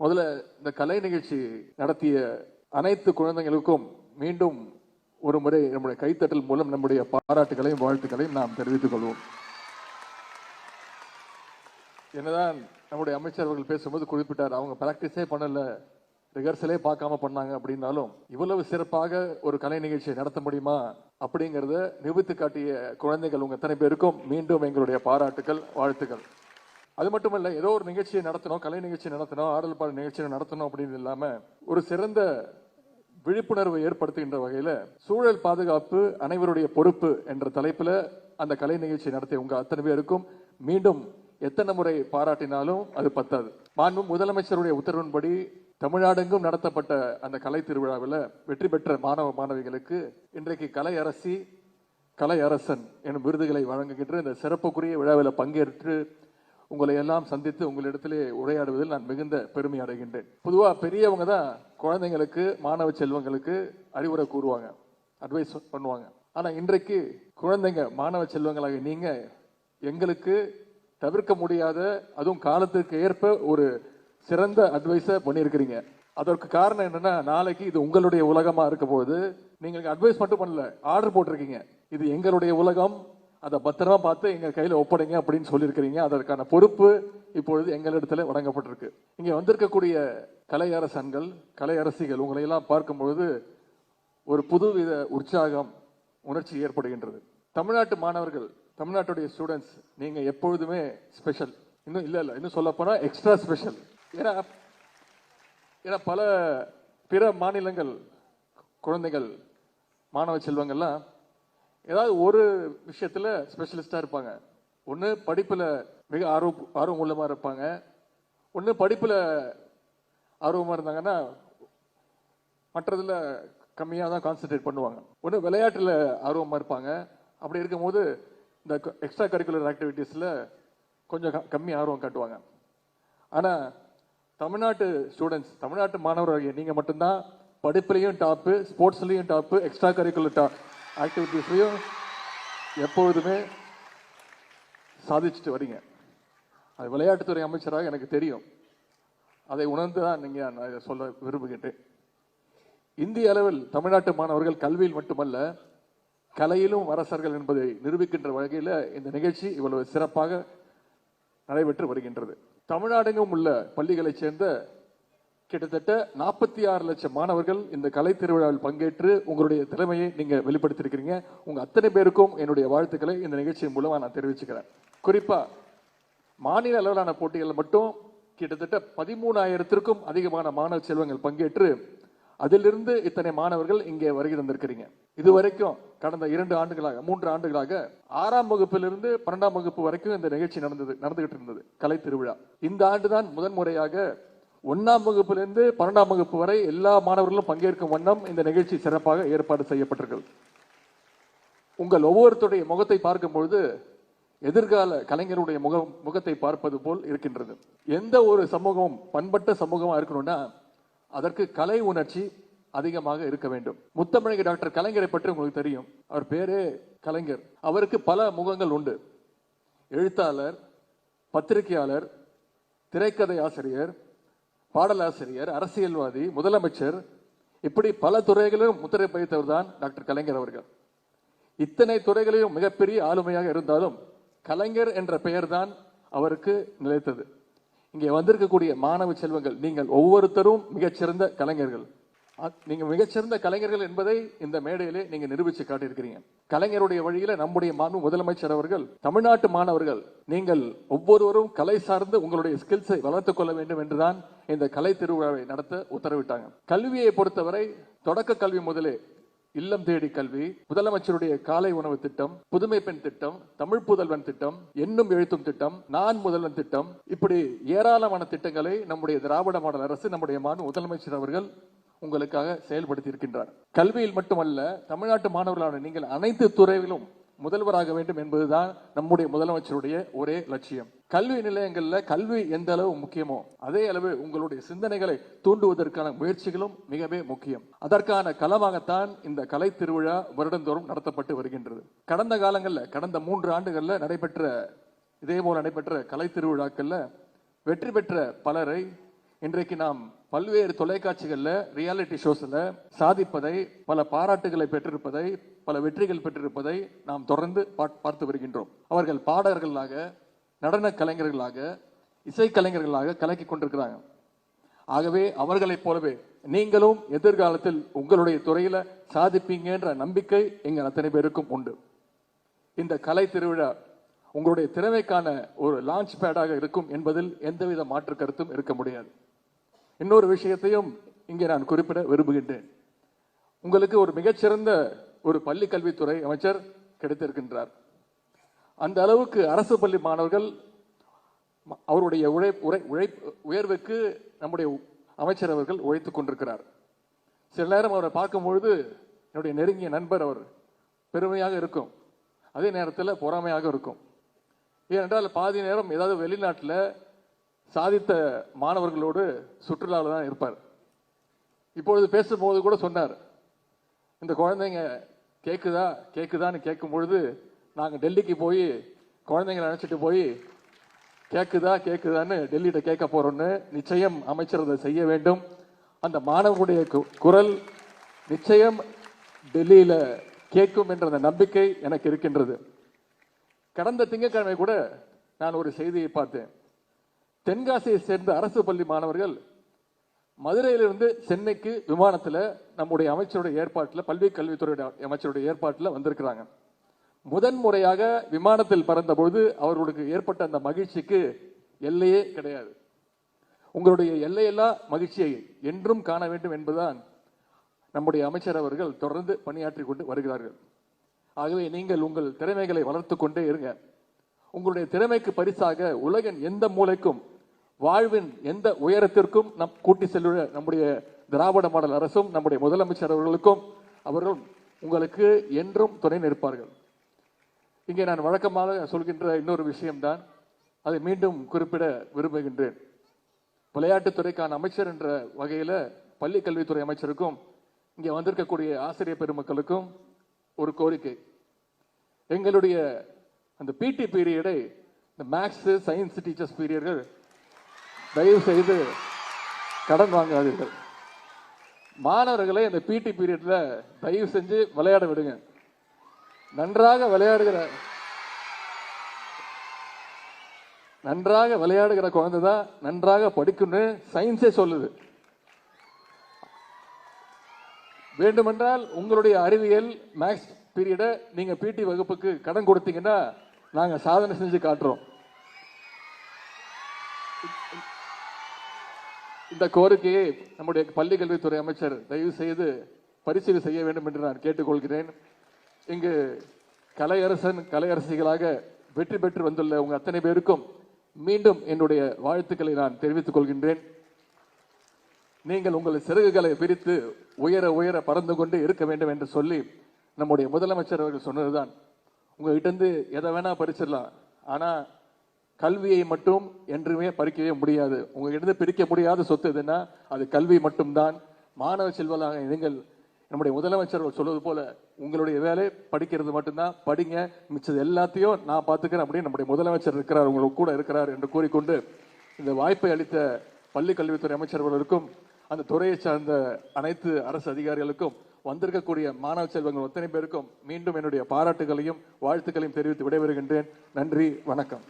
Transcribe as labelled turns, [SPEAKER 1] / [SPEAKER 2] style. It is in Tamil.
[SPEAKER 1] முதல்ல இந்த கலை நிகழ்ச்சி நடத்திய அனைத்து குழந்தைகளுக்கும் மீண்டும் ஒரு முறை நம்முடைய கைத்தட்டல் மூலம் நம்முடைய பாராட்டுகளையும் வாழ்த்துக்களையும் நாம் தெரிவித்துக் கொள்வோம். என்னதான் நம்முடைய அமைச்சர் அவர்கள் பேசும்போது குறிப்பிட்டார் அவங்க பிராக்டிஸே பண்ணல ரிஹர்சலே பார்க்காம பண்ணாங்க அப்படின்னாலும் இவ்வளவு சிறப்பாக ஒரு கலை நிகழ்ச்சியை நடத்த முடியுமா அப்படிங்கிறத நிரூபித்து காட்டிய குழந்தைகள் உங்க எத்தனை பேருக்கும் மீண்டும் எங்களுடைய பாராட்டுகள் வாழ்த்துக்கள். அது மட்டும் இல்லை ஏதோ ஒரு நிகழ்ச்சியை நடத்தணும் கலை நிகழ்ச்சி நடத்தணும் ஆடல் பாடல் நிகழ்ச்சியை நடத்தணும் அப்படின்னு இல்லாமல் ஒரு சிறந்த விழிப்புணர்வை ஏற்படுத்துகின்ற வகையில் சூழல் பாதுகாப்பு அனைவருடைய பொறுப்பு என்ற தலைப்பில் அந்த கலை நிகழ்ச்சி நடத்திய உங்க அத்தனை பேருக்கும் மீண்டும் எத்தனை முறை பாராட்டினாலும் அது பத்தாது. மாண்பும் முதலமைச்சருடைய உத்தரவின்படி தமிழ்நாடெங்கும் நடத்தப்பட்ட அந்த கலை திருவிழாவில் வெற்றி பெற்ற மாணவ மாணவிகளுக்கு இன்றைக்கு கலை அரசி கலை அரசன் எனும் விருதுகளை வழங்குகின்ற இந்த சிறப்புக்குரிய விழாவில் பங்கேற்று உங்களை எல்லாம் சந்தித்து உங்களிடத்திலே உரையாடுவதில் நான் மிகுந்த பெருமை அடைகின்றேன். பொதுவாக பெரியவங்க தான் குழந்தைங்களுக்கு மாணவ செல்வங்களுக்கு அறிவுரை கூறுவாங்க அட்வைஸ் பண்ணுவாங்க. ஆனால் இன்றைக்கு குழந்தைங்க மாணவ செல்வங்களாக நீங்கள் எங்களுக்கு தவிர்க்க முடியாத அதுவும் காலத்துக்கு ஏற்ப ஒரு சிறந்த அட்வைஸை பண்ணியிருக்கிறீங்க. அதற்கு காரணம் என்னன்னா நாளைக்கு இது உங்களுடைய உலகமாக இருக்க போது நீங்கள் அட்வைஸ் மட்டும் பண்ணல ஆர்டர் போட்டிருக்கீங்க. இது எங்களுடைய உலகம் அதை பத்திரமா பார்த்து எங்கள் கையில் ஒப்படைங்க அப்படின்னு சொல்லியிருக்கிறீங்க. அதற்கான பொறுப்பு இப்பொழுது எங்களிடத்தில் வழங்கப்பட்டிருக்கு. இங்கே வந்திருக்கக்கூடிய கலையரசன்கள் கலையரசிகள் உங்களை எல்லாம் ஒரு புதுவித உற்சாகம் உணர்ச்சி ஏற்படுகின்றது. தமிழ்நாட்டு மாணவர்கள் தமிழ்நாட்டுடைய ஸ்டூடெண்ட்ஸ் நீங்கள் எப்பொழுதுமே ஸ்பெஷல் இன்னும் இல்லை இல்லை இன்னும் சொல்லப்போனால் எக்ஸ்ட்ரா ஸ்பெஷல் ஏன்னா ஏன்னா பல பிற மாநிலங்கள் குழந்தைகள் மாணவ செல்வங்கள்லாம் ஏதாவது ஒரு விஷயத்தில் ஸ்பெஷலிஸ்டாக இருப்பாங்க. ஒன்று படிப்பில் மிக ஆர்வம் ஆர்வம் உள்ளமாக இருப்பாங்க. ஒன்று படிப்பில் ஆர்வமாக இருந்தாங்கன்னா மற்றதில் கம்மியாக தான் கான்சென்ட்ரேட் பண்ணுவாங்க. ஒன்று விளையாட்டில் ஆர்வமாக இருப்பாங்க. அப்படி இருக்கும்போது இந்த எக்ஸ்ட்ரா கரிக்குலர் ஆக்டிவிட்டீஸில் கொஞ்சம் க- கம்மி ஆர்வம் காட்டுவாங்க. ஆனால் தமிழ்நாட்டு ஸ்டூடெண்ட்ஸ் தமிழ்நாட்டு மாணவர்கள் நீங்கள் மட்டும்தான் படிப்புலேயும் டாப்பு ஸ்போர்ட்ஸ்லேயும் டாப்பு எக்ஸ்ட்ரா கரிக்குலர் டா ஆக்டிவிட்டீஸ்லயும் எப்பொழுதுமே சாதிச்சுட்டு வரீங்க. அது விளையாட்டுத்துறை அமைச்சராக எனக்கு தெரியும். அதை உணர்ந்து தான் நீங்கள் நான் சொல்ல விரும்புகின்றேன். இந்திய அளவில் தமிழ்நாட்டு மாணவர்கள் கல்வியில் மட்டுமல்ல கலையிலும் அரசர்கள் என்பதை நிரூபிக்கின்ற வகையில் இந்த நிகழ்ச்சி இவ்வளவு சிறப்பாக நடைபெற்று வருகின்றது. தமிழ்நாடெங்கும் உள்ள பள்ளிகளைச் சேர்ந்த கிட்டத்தட்ட நாற்பத்தி ஆறு லட்சம் மாணவர்கள் இந்த கலை திருவிழாவில் பங்கேற்று உங்களுடைய திறமையை நீங்கள் வெளிப்படுத்தியிருக்கிறீங்க. உங்கள் அத்தனை பேருக்கும் என்னுடைய வாழ்த்துக்களை இந்த நிகழ்ச்சியின் மூலமாக நான் தெரிவிச்சுக்கிறேன். குறிப்பாக மாநில அளவிலான போட்டிகள் மட்டும் கிட்டத்தட்ட பதிமூணாயிரத்திற்கும் அதிகமான மாணவ செல்வங்கள் பங்கேற்று அதிலிருந்து இத்தனை மாணவர்கள் இங்கே வருகை தந்திருக்கிறீங்க. இதுவரைக்கும் கடந்த இரண்டு ஆண்டுகளாக மூன்று ஆண்டுகளாக ஆறாம் வகுப்பிலிருந்து பன்னெண்டாம் வகுப்பு வரைக்கும் இந்த நிகழ்ச்சி நடந்தது நடந்துகிட்டு இருந்தது கலை திருவிழா. இந்த ஆண்டுதான் முதன் முறையாக ஒன்றாம் வகுப்பிலிருந்து பன்னெண்டாம் வகுப்பு வரை எல்லா மாணவர்களும் பங்கேற்கும் வண்ணம் இந்த நிகழ்ச்சி சிறப்பாக ஏற்பாடு செய்யப்பட்டிருக்கிறது. உங்கள் ஒவ்வொருத்தருடைய முகத்தை பார்க்கும் பொழுது எதிர்கால கலைஞருடைய முகம் முகத்தை பார்ப்பது போல் இருக்கின்றது. எந்த ஒரு சமூகம் பண்பட்ட சமூகமாக இருக்கணும்னா அதற்கு கலை உணர்ச்சி அதிகமாக இருக்க வேண்டும். முத்தமிழக டாக்டர் கலைஞரை பற்றி உங்களுக்கு தெரியும். அவர் பேரே கலைஞர். அவருக்கு பல முகங்கள் உண்டு. எழுத்தாளர் பத்திரிகையாளர் திரைக்கதை ஆசிரியர் பாடலாசிரியர் அரசியல்வாதி முதலமைச்சர் இப்படி பல துறைகளிலும் முத்திரை பதித்தவர் தான் டாக்டர் கலைஞர் அவர்கள். இத்தனை துறைகளிலும் மிகப்பெரிய ஆளுமையாக இருந்தாலும் கலைஞர் என்ற பெயர்தான் அவருக்கு நிலைத்தது. இங்கே வந்திருக்கக்கூடிய மாணவ செல்வங்கள் நீங்கள் ஒவ்வொருத்தரும் மிகச்சிறந்த கலைஞர்கள். நீங்கள் நீங்க மிகச்சிறந்த கலைஞர்கள் என்பதை இந்த மேடையிலே நீங்க நிரூபிச்சு காட்டியிருக்கிறீங்க. கலைஞருடைய வழியில நம்முடைய மாண்பு முதலமைச்சர் அவர்கள் தமிழ்நாட்டு மாணவர்கள் நீங்கள் ஒவ்வொருவரும் கலை சார்ந்து உங்களுடைய ஸ்கில்ஸை வளர்த்துக் கொள்ள வேண்டும் என்றுதான் இந்த கலை திருவிழாவை நடத்த உத்தரவிட்டாங்க. கல்வியை பொறுத்தவரை தொடக்க கல்வி முதலே இல்லம் தேடி கல்வி முதலமைச்சருடைய காலை உணவு திட்டம் புதுமை பெண் திட்டம் தமிழ் புதல்வன் திட்டம் என்னும் எழுத்தும் திட்டம் நான் முதல்வன் திட்டம் இப்படி ஏராளமான திட்டங்களை நம்முடைய திராவிட மாடல் அரசு நம்முடைய மாநில முதலமைச்சர் அவர்கள் உங்களுக்காக செயல்படுத்தி இருக்கின்றார் கல்வியில் மட்டுமல்ல தமிழ்நாட்டு மாணவர்களான நீங்கள் அனைத்து துறையிலும் முதல்வராக வேண்டும் என்பதுதான் நம்முடைய முதலமைச்சருடைய ஒரே லட்சியம். கல்வி நிலையங்களில் கல்வி எந்த அளவு முக்கியமோ அதே அளவு உங்களுடைய சிந்தனைகளை தூண்டுவதற்கான முயற்சிகளும் மிகவே முக்கியம். அதற்கான களமாகத்தான் இந்த கலை திருவிழா வருடந்தோறும் நடத்தப்பட்டு வருகின்றது. கடந்த காலங்களில் கடந்த மூன்று ஆண்டுகளில் நடைபெற்ற இதே போல் நடைபெற்ற கலை திருவிழாக்களில் வெற்றி பெற்ற பலரை இன்றைக்கு நாம் பல்வேறு தொலைக்காட்சிகளில் ரியாலிட்டி ஷோஸில் சாதிப்பதை பல பாராட்டுகளை பெற்றிருப்பதை பல வெற்றிகள் பெற்றிருப்பதை நாம் தொடர்ந்து பார்த்து வருகின்றோம். அவர்கள் பாடகர்களாக நடன கலைஞர்களாக இசைக்கலைஞர்களாக கலக்கி கொண்டிருக்கிறாங்க. ஆகவே அவர்களைப் போலவே நீங்களும் எதிர்காலத்தில் உங்களுடைய துறையில் சாதிப்பீங்கன்ற நம்பிக்கை எங்கள் அத்தனை பேருக்கும் உண்டு. இந்த கலை திருவிழா உங்களுடைய திறமைக்கான ஒரு லான்ச் பேடாக இருக்கும் என்பதில் எந்தவித மாற்று கருத்தும் இருக்க முடியாது. இன்னொரு விஷயத்தையும் இங்கே நான் குறிப்பிட விரும்புகின்றேன். உங்களுக்கு ஒரு மிகச்சிறந்த ஒரு பள்ளி கல்வித்துறை அமைச்சர் கிடைத்திருக்கின்றார். அந்த அளவுக்கு அரசு பள்ளி மாணவர்கள் அவருடைய உழை உழை உழைப்பு உயர்வுக்கு நம்முடைய அமைச்சர் அவர்கள் உழைத்துக் கொண்டிருக்கிறார். சில நேரம் அவரை பார்க்கும்பொழுது என்னுடைய நெருங்கிய நண்பர் அவர் பெருமையாக இருக்கும். அதே நேரத்தில் பொறாமையாக இருக்கும். ஏனென்றால் பாதி நேரம் ஏதாவது வெளிநாட்டில் சாதித்த மாணவர்களோடு சுற்றுலாவில் தான் இருப்பார். இப்பொழுது பேசும்போது கூட சொன்னார் இந்த குழந்தைங்க கேட்குதா கேட்குதான்னு கேட்கும் பொழுது நாங்கள் டெல்லிக்கு போய் குழந்தைங்களை அழைச்சிட்டு போய் கேட்குதா கேட்குதான்னு டெல்லியிட்ட கேட்க போகிறோன்னு நிச்சயம் அமைச்சர் அதை செய்ய வேண்டும். அந்த மாணவர்களுடைய கு- குரல் நிச்சயம் டெல்லியில் கேட்கும் என்ற அந்த நம்பிக்கை எனக்கு இருக்கின்றது. கடந்த திங்கட்கிழமை கூட நான் ஒரு செய்தியை பார்த்தேன். தென்காசியை சேர்ந்த அரசு பள்ளி மாணவர்கள் மதுரையிலிருந்து சென்னைக்கு விமானத்தில் நம்முடைய அமைச்சருடைய ஏற்பாட்டில் பல்வி கல்வித்துறையுடைய அமைச்சருடைய ஏற்பாட்டில் வந்திருக்கிறாங்க. முதன் முறையாக விமானத்தில் பறந்தபொழுது அவர்களுக்கு ஏற்பட்ட அந்த மகிழ்ச்சிக்கு எல்லையே கிடையாது. உங்களுடைய எல்லையெல்லாம் மகிழ்ச்சியை என்றும் காண வேண்டும் என்பதுதான் நம்முடைய அமைச்சர் அவர்கள் தொடர்ந்து பணியாற்றி கொண்டு வருகிறார்கள். ஆகவே நீங்கள் உங்கள் திறமைகளை வளர்த்து கொண்டே இருங்க. உங்களுடைய திறமைக்கு பரிசாக உலகின் எந்த மூலைக்கும் வாழ்வின் எந்த உயரத்திற்கும் நம் கூட்டி செல்லுள்ள நம்முடைய திராவிட மாடல் அரசும் நம்முடைய முதலமைச்சர் அவர்களுக்கும் அவர்கள் உங்களுக்கு என்றும் துணை நிற்பார்கள். இங்கே நான் வழக்கமாக சொல்கின்ற இன்னொரு விஷயம்தான். அதை மீண்டும் குறிப்பிட விரும்புகின்றேன். விளையாட்டுத்துறைக்கான அமைச்சர் என்ற வகையில் பள்ளி கல்வித்துறை அமைச்சருக்கும் இங்கே வந்திருக்கக்கூடிய ஆசிரியர் பெருமக்களுக்கும் ஒரு கோரிக்கை. எங்களுடைய அந்த பிடி பீரியடை இந்த மேக்ஸு சயின்ஸ் டீச்சர்ஸ் பீரியர்கள் தயவு செய்து கடன் வாங்காதீர்கள். மாணவர்களை இந்த பிடி பீரியடில் தயவு செஞ்சு விளையாட விடுங்க. நன்றாக விளையாடுகிற நன்றாக விளையாடுகிற குழந்தை தான் நன்றாக படிக்கும்னு சயின்ஸே சொல்லுது. வேண்டுமென்றால் உங்களுடைய அறிவியல் மேக்ஸ் பீரியடை நீங்கள் பிடி வகுப்புக்கு கடன் கொடுத்தீங்கன்னா நாங்கள் சாதனை செஞ்சு காட்டுறோம். இந்த கோரிக்கையை நம்முடைய பள்ளி கல்வித்துறை அமைச்சர் தயவு செய்து பரிசீலனை செய்ய வேண்டும் என்று நான் கேட்டுக்கொள்கிறேன். இங்கு கலையரசன் கலையரசிகளாக வெற்றி பெற்று வந்துள்ள உங்கள் அத்தனை பேருக்கும் மீண்டும் என்னுடைய வாழ்த்துக்களை நான் தெரிவித்துக் கொள்கின்றேன். நீங்கள் உங்கள் சிறகுகளை பிரித்து உயர உயர பறந்து கொண்டு இருக்க வேண்டும் என்று சொல்லி நம்முடைய முதலமைச்சர் அவர்கள் சொன்னதுதான். உங்ககிட்ட இருந்து எதை வேணா பறிச்சிடலாம். ஆனால் கல்வியை மட்டும் என்றுமே பறிக்கவே முடியாது. உங்ககிட்ட பிரிக்க முடியாத சொத்து எதுன்னா அது கல்வி மட்டும்தான். மாணவ செல்வலாக நீங்கள் நம்முடைய முதலமைச்சர் சொல்வது போல உங்களுடைய வேலை படிக்கிறது மட்டும்தான். படிங்க மிச்சது எல்லாத்தையும் நான் பார்த்துக்கிறேன் அப்படின்னு நம்முடைய முதலமைச்சர் இருக்கிறார் உங்களுக்கு கூட இருக்கிறார் என்று கூறிக்கொண்டு இந்த வாய்ப்பை அளித்த பள்ளி கல்வித்துறை அமைச்சர்களுக்கும் அந்த துறையை சார்ந்த அனைத்து அரசு அதிகாரிகளுக்கும் வந்திருக்கக்கூடிய மாணவ செல்வங்கள் அத்தனை பேருக்கும் மீண்டும் என்னுடைய பாராட்டுகளையும் வாழ்த்துக்களையும் தெரிவித்து விடைபெறுகின்றேன். நன்றி வணக்கம்.